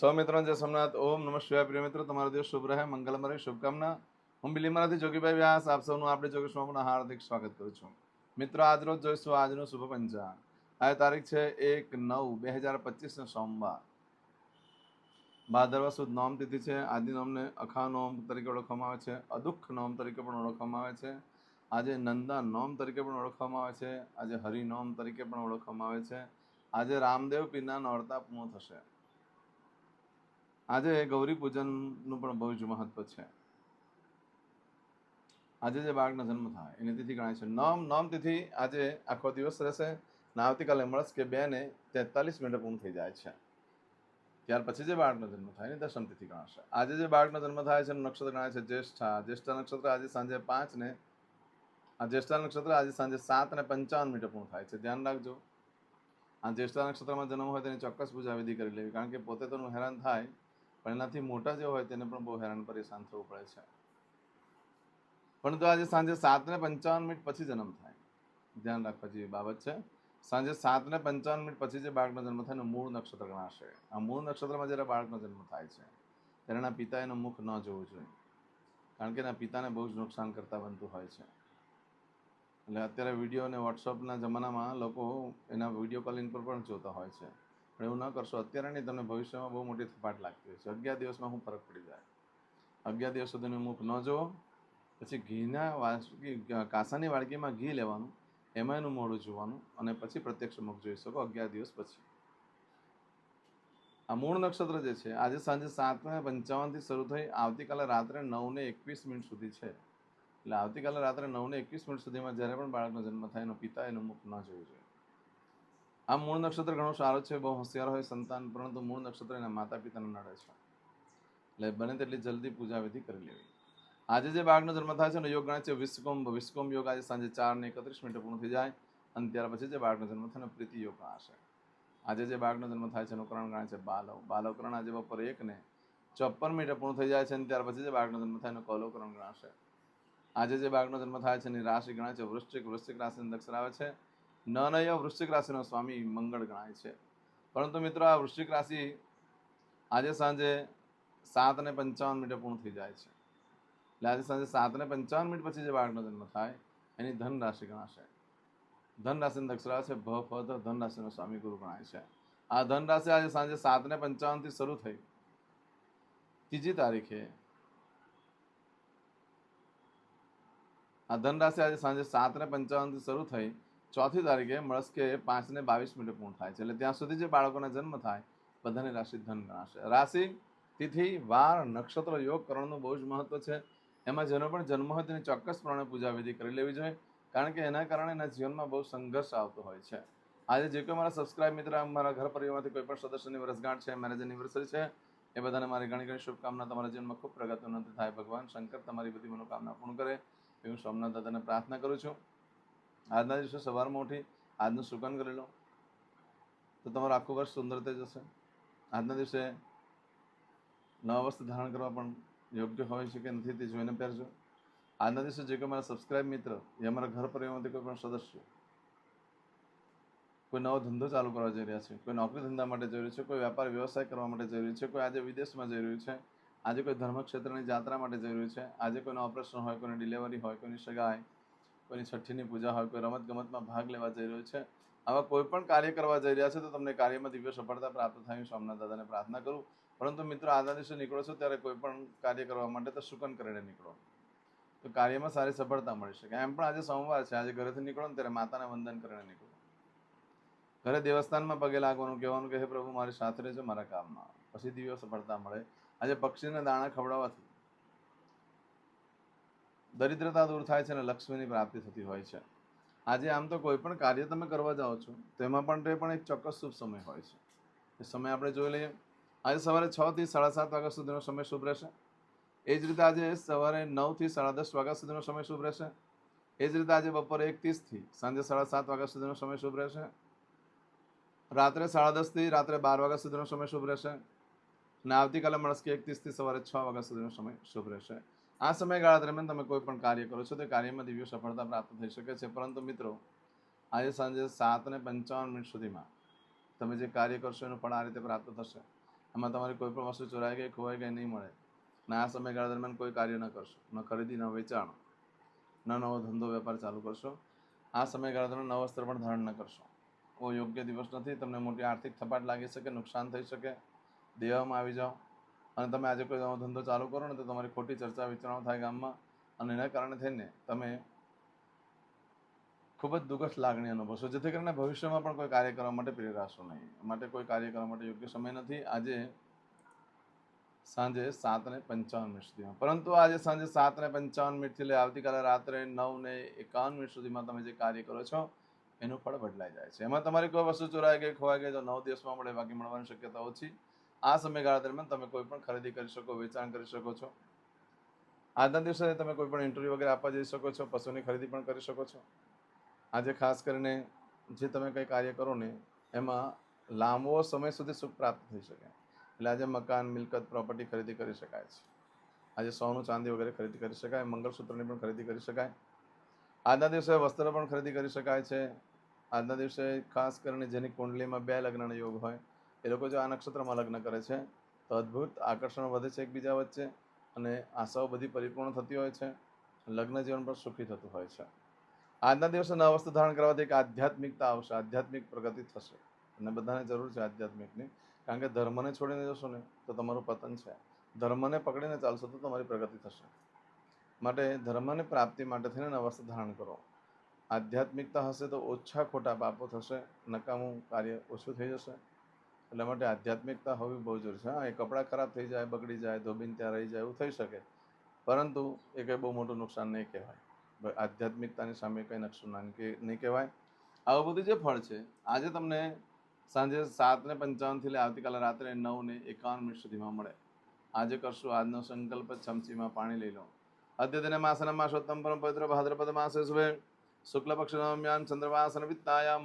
સૌ મિત્રોને જય સોમનાથ. ઓમ નમઃ શિવાય. પ્રિય મિત્રો, તમારો દિવસ શુભ રહે. મંગલમય શુભકામના. હું બિલીમરાથી જોગીભાઈ વ્યાસ. આપ સૌનું આપણે જોગેશમાં હાર્દિક સ્વાગત કરું છું. મિત્રો, આજ રોજ જોઈશું આજનું શુભ પંચાંગ. આ તારીખ છે એક નવ બે હજાર પચીસનો સોમવાર. ભાદરવા સુદ નોમ તિથિ છે. આદિ નોમને અખા નોમ તરીકે ઓળખવામાં આવે છે. અદુખ નોમ તરીકે પણ ઓળખવામાં આવે છે. આજે નંદા નોમ તરીકે પણ ઓળખવામાં આવે છે. આજે હરિ નોમ તરીકે પણ ઓળખવામાં આવે છે. આજે રામદેવ પીરના નોરતા પૂર્ણ થશે. આજે ગૌરી પૂજનનું પણ બહુ જ મહત્વ છે. આજે જે બાળકનો જન્મ થાય, એની તિથિ ગણાય છે. નોમ નોમ તિથિ આજે આખો દિવસ રહેશે. ને આવતીકાલે મળસ કે બે ને તેતાલીસ મિનિટ પૂર્ણ થઈ જાય છે. ત્યાર પછી જે બાળકનો જન્મ થાય, એની દશમ તિથિ ગણાશે. આજે જે બાળકનો જન્મ થાય છે નક્ષત્ર ગણાય છે જ્યેષ્ઠા. જ્યેષ્ઠા નક્ષત્ર આજે સાંજે પાંચ ને, આ જ્યેષ્ઠા નક્ષત્ર આજે સાંજે સાત ને પંચાવન મિનિટે પૂર્ણ થાય છે. ધ્યાન રાખજો. આ જ્યેષ્ઠા નક્ષત્રમાં જન્મ હોય તેની ચોક્કસ પૂજા વિધિ કરી લેવી, કારણ કે પોતે તો હેરાન થાય પણ એનાથી મોટા જે હોય તેને પણ બહુ હેરાન પરેશાન થવું પડે છે. પરંતુ આજે સાંજે સાત ને પંચાવન મિનિટ પછી જન્મ થાય. ધ્યાન રાખવા જેવી બાબત છે. સાંજે સાત ને પંચાવન મિનિટ પછી જે બાળકનો જન્મ થાય, એનું મૂળ નક્ષત્ર ગણાશે. આ મૂળ નક્ષત્રમાં જ્યારે બાળકનો જન્મ થાય છે, ત્યારે એના પિતા એનું મુખ ન જોવું જોઈએ. કારણ કે એના પિતાને બહુ જ નુકસાન કરતા બનતું હોય છે. એટલે અત્યારે વીડિયો અને વોટ્સઅપના જમાનામાં લોકો એના વીડિયો કોલિંગ પર પણ જોતા હોય છે. પણ એવું ન કરશો. અત્યારે નહીં, તમને ભવિષ્યમાં બહુ મોટી થપાટ લાગતી હોય છે. અગિયાર દિવસમાં શું ફરક પડી જાય. અગિયાર દિવસ સુધીનું મુખ ન જુઓ પછી ઘીના વાસકી કાંસાની વાડકીમાં ઘી લેવાનું એમાં એનું મોઢું જોવાનું અને પછી પ્રત્યક્ષ મુખ જોઈ શકો અગિયાર દિવસ પછી. આ મૂળ નક્ષત્ર જે છે, આજે સાંજે સાતને પંચાવનથી શરૂ થઈ આવતીકાલે રાત્રે નવને એકવીસ મિનિટ સુધી છે. એટલે આવતીકાલે રાત્રે નવને એકવીસ મિનિટ સુધીમાં જ્યારે પણ બાળકનો જન્મ થાય એનો પિતા એનું મુખ ન જોવું જોઈએ. આ મૂળ નક્ષત્ર ઘણો સારો છે, બહુ હોશિયાર હોય સંતાન, પરંતુ મૂળ નક્ષત્ર એના માતા પિતાને નડે છે. એટલે બને તેટલી જલ્દી પૂજા વિધિ કરી લેવી. આજે જે બાળકનો જન્મ થાય છે એનો યોગ ગણાય છે વિશ્વકુંભ. વિશ્વકુંભ યોગ આજે સાંજે ચાર ને એકત્રીસ મિનિટે પૂર્ણ થઈ જાય અને ત્યાર પછી જે બાળકનો જન્મ થાય પ્રીતિ યોગ ગણાશે આજે જે બાળકનો જન્મ થાય છે એનું કરણ ગણાય છે બાલવ. બાલવકરણ આજે બપોરે એક ને ચોપન મિનિટે પૂર્ણ થઈ જાય છે અને ત્યાર પછી જે બાળકનો જન્મ થાય એનો કૌલવકરણ ગણાશે. આજે જે બાળકનો જન્મ થાય છે એની રાશિ ગણાય છે વૃશ્ચિક. વૃશ્ચિક રાશિ અક્ષર આવે છે. નનય વૃશ્ચિક રાશિનો સ્વામી મંગળ ગણાય છે. પરંતુ મિત્રો, આ વૃશ્ચિક રાશિ આજે સાંજે સાત ને પંચાવન મિનિટે પૂર્ણ થઈ જાય છે. એટલે આજે સાંજે સાત ને પંચાવન મિનિટ પછી જે બાળકનો જન્મ થાય, એની ધન રાશિ ગણાશે. ધન રાશિની અક્ષર છે, ભ, ફ ધન રાશિનો સ્વામી ગુરુ ગણાય છે. આ ધન રાશિ આજે સાંજે સાત ને પંચાવનથી શરૂ થઈ. ત્રીજી તારીખે આ ધન રાશિ આજે સાંજે સાત ને પંચાવનથી શરૂ થઈ. ચોથી તારીખે મળસ્કે પાંચ ને બાવીસ મિનિટે પૂર્ણ થાય છે. એટલે ત્યાં સુધી જે બાળકોના જન્મ થાય, બધાની રાશિ ધન ગણાશે. રાશિ, તિથિ, વાર, નક્ષત્ર, યોગ કરણનું બહુ જ મહત્વ છે. એમાં જેનો પણ જન્મ હોય તેની ચોક્કસપણે પૂજા વિધિ કરી લેવી જોઈએ, કારણ કે એના કારણે એના જીવનમાં બહુ સંઘર્ષ આવતો હોય છે. આજે જે કોઈ મારા સબસ્ક્રાઇબ મિત્ર, મારા ઘર પરિવારમાંથી કોઈ પણ સદસ્યની વર્ષગાંઠ છે મેરેજ એનિવર્સરી છે, એ બધાને મારી ઘણી ઘણી શુભકામના. તમારા જીવનમાં ખૂબ પ્રગતિ ઉન્નતિ થાય. ભગવાન શંકર તમારી બધી મનોકામના પૂર્ણ કરે. એવું સોમનાથ દાદાને પ્રાર્થના કરું છું. આજના દિવસે સવારમાં ઉઠી આજનું સુકન કરી લો. તો તમારું આખું વર્ષ સુંદર થઈ જશે. આજના દિવસે નવા વસ્ત્ર ધારણ કરવા પણ યોગ્ય હોય છે કે નથી તે જોઈને પહેરજો. આજના દિવસે જે કોઈ મારા સબસ્ક્રાઇબ મિત્ર એ અમારા ઘર પરિવારમાંથી કોઈ પણ સદસ્ય કોઈ નવો ધંધો ચાલુ કરવા જઈ રહ્યા છે, કોઈ નોકરી ધંધા માટે જઈ રહ્યું છે, કોઈ વેપાર વ્યવસાય કરવા માટે જઈ રહ્યું છે, કોઈ આજે વિદેશમાં જઈ રહ્યું છે, આજે કોઈ ધર્મક્ષેત્રની જાત્રા માટે જઈ રહ્યું છે, આજે કોઈનું ઓપરેશન હોય, કોઈની ડિલિવરી હોય, કોઈની સગાઈ કોઈની છઠ્ઠીની પૂજા હોય, કોઈ રમત ગમતમાં ભાગ લેવા જઈ રહ્યો છે, આવા કોઈ પણ કાર્ય કરવા જઈ રહ્યા છે, તો તમને કાર્યમાં દિવ્ય સફળતા પ્રાપ્ત થાય સોમનાથ દાદાને પ્રાર્થના કરું. પરંતુ મિત્રો આજના દિવસે નીકળો છો, ત્યારે કોઈ પણ કાર્ય કરવા માટે તો શુકન કરીને નીકળો. તો કાર્યમાં સારી સફળતા મળી શકે. એમ પણ આજે સોમવાર છે, આજે ઘરેથી નીકળો ને ત્યારે માતાને વંદન કરીને નીકળો. ઘરે દેવસ્થાનમાં પગે લાગવાનું, કહેવાનું કે, હે પ્રભુ, મારી સાથે રહેજો, મારા કામમાં. પછી દિવ્ય સફળતા મળે. આજે પક્ષીને દાણા ખવડાવવાથી દરિદ્રતા દૂર થાય છે અને લક્ષ્મીની પ્રાપ્તિ થતી હોય છે. આજે આમ તો કોઈ પણ કાર્ય તમે કરવા જાઓ છો તેમાં પણ તે પણ એક ચોક્કસ શુભ સમય હોય છે. એ સમય આપણે જોઈ લઈએ. આજે સવારે છ થી સાડા સાત વાગ્યા સુધીનો સમય શુભ રહેશે. એ જ રીતે આજે સવારે નવથી સાડા દસ વાગ્યા સુધીનો સમય શુભ રહેશે. એ જ રીતે આજે બપોરે એક ત્રીસથી સાંજે સાડા સાત વાગ્યા સુધીનો સમય શુભ રહેશે. રાત્રે સાડા દસથી રાત્રે બાર વાગ્યા સુધીનો સમય શુભ રહેશે. અને આવતીકાલે મળશે એક ત્રીસથી સવારે છ વાગ્યા સુધીનો સમય શુભ રહેશે. આ સમયગાળા દરમિયાન તમે કોઈ પણ કાર્ય કરો છો, તે કાર્યમાં દિવ્ય સફળતા પ્રાપ્ત થઈ શકે છે. પરંતુ મિત્રો, આજે સાંજે સાત ને પંચાવન મિનિટ સુધીમાં તમે જે કાર્ય કરશો, એનું પણ આ રીતે પ્રાપ્ત થશે. એમાં તમારી કોઈ પણ વસ્તુ ચોરાઈ ગઈ, ખોવાઈ ગઈ, નહીં મળે. ને આ સમયગાળા દરમિયાન કોઈ કાર્ય ન કરશો. ન ખરીદી, ન વેચાણ, ન નવો ધંધો, વેપાર ચાલુ કરશો. આ સમયગાળા દરમિયાન નવ વસ્ત્ર પણ ધારણ ન કરશો. કોઈ યોગ્ય દિવસ નથી, તમને મોટી આર્થિક થપાટ લાગી શકે, નુકસાન થઈ શકે, દેવામાં આવી જાઓ. અને તમે આજે કોઈ નવો ધંધો ચાલુ કરો ને તો તમારી ખોટી ચર્ચા વિચારણા થાય ગામમાં અને એના કારણે થઈને તમે ખૂબ જ દુઃખદ લાગણી અનુભવશો. જેથી કરીને ભવિષ્યમાં પણ કોઈ કાર્ય કરવા માટે પ્રેરાશો નહીં. માટે કોઈ કાર્ય કરવા માટે યોગ્ય સમય નથી. આજે સાંજે સાત ને પંચાવન મિનિટ સુધીમાં. પરંતુ આજે સાંજે સાત ને પંચાવન મિનિટથી લઈ આવતીકાલે રાત્રે નવ ને એકાવન મિનિટ સુધીમાં તમે જે કાર્ય કરો છો, એનું ફળ બદલાઈ જાય છે. એમાં તમારી કોઈ વસ્તુ ચોરાઈ ગઈ, ખોવાઈ ગઈ, તો નવ દિવસમાં મળે બાકી મળવાની શક્યતા ઓછી. આ સમયગાળા દરમિયાન તમે કોઈ પણ ખરીદી કરી શકો, વેચાણ કરી શકો છો. આજના દિવસે તમે કોઈ પણ ઇન્ટરવ્યૂ વગેરે આપવા જઈ શકો છો, પશુની ખરીદી પણ કરી શકો છો. આજે ખાસ કરીને જે તમે કંઈ કાર્ય કરો ને, એમાં લાંબો સમય સુધી સુખ પ્રાપ્ત થઈ શકે. એટલે આજે મકાન, મિલકત પ્રોપર્ટી ખરીદી કરી શકાય છે. આજે સોનું, ચાંદી વગેરે ખરીદી કરી શકાય, મંગળસૂત્રની પણ ખરીદી કરી શકાય. આજના દિવસે વસ્ત્ર પણ ખરીદી કરી શકાય છે. આજના દિવસે ખાસ કરીને જેની કુંડલીમાં બે લગ્નનો યોગ હોય એ લોકો જો આ નક્ષત્રમાં લગ્ન કરે છે, તો અદ્ભુત આકર્ષણ વધે છે એકબીજા વચ્ચે અને આશાઓ બધી પરિપૂર્ણ થતી હોય છે. લગ્ન જીવન પર સુખી થતું હોય છે. આજના દિવસે નવા વસ્તુ ધારણ કરવાથી એક આધ્યાત્મિકતા આવશે, આધ્યાત્મિક પ્રગતિ થશે. અને બધાને જરૂર છે આધ્યાત્મિકની. કારણ કે ધર્મને છોડીને જશો ને, તો તમારું પતન છે. ધર્મને પકડીને ચાલશો તો તમારી પ્રગતિ થશે. માટે ધર્મને પ્રાપ્તિ માટે થઈને નવા વસ્તુ ધારણ કરો. આધ્યાત્મિકતા હશે તો ઓછા ખોટા પાપો થશે, નકામું કાર્ય ઓછું થઈ જશે. એટલા માટે આધ્યાત્મિકતા હોવી બહુ જરૂરી છે. હા, એ કપડાં ખરાબ થઈ જાય, બગડી જાય, ધોબીને ત્યાં રહી જાય એવું થઈ શકે. પરંતુ એ કંઈ બહુ મોટું નુકસાન નહીં કહેવાય. આધ્યાત્મિકતાની સામે કંઈ નુકસાન નહીં કહેવાય. આવું બધું જે ફળ છે, આજે તમને સાંજે સાત ને પંચાવનથી લઈ આવતીકાલે રાત્રે નવ ને એકાવન મિનિટ સુધીમાં મળે. આજે કરશું આજનો સંકલ્પ, ચમચીમાં પાણી લઈ લો. અદ્યતને માસના માસોત્તમ પરમ પવિત્ર ભાદ્રપદ માસે શુભે. શુક્લ પક્ષ નવમ્યાન ચંદ્રવાસન વિત્તાયામ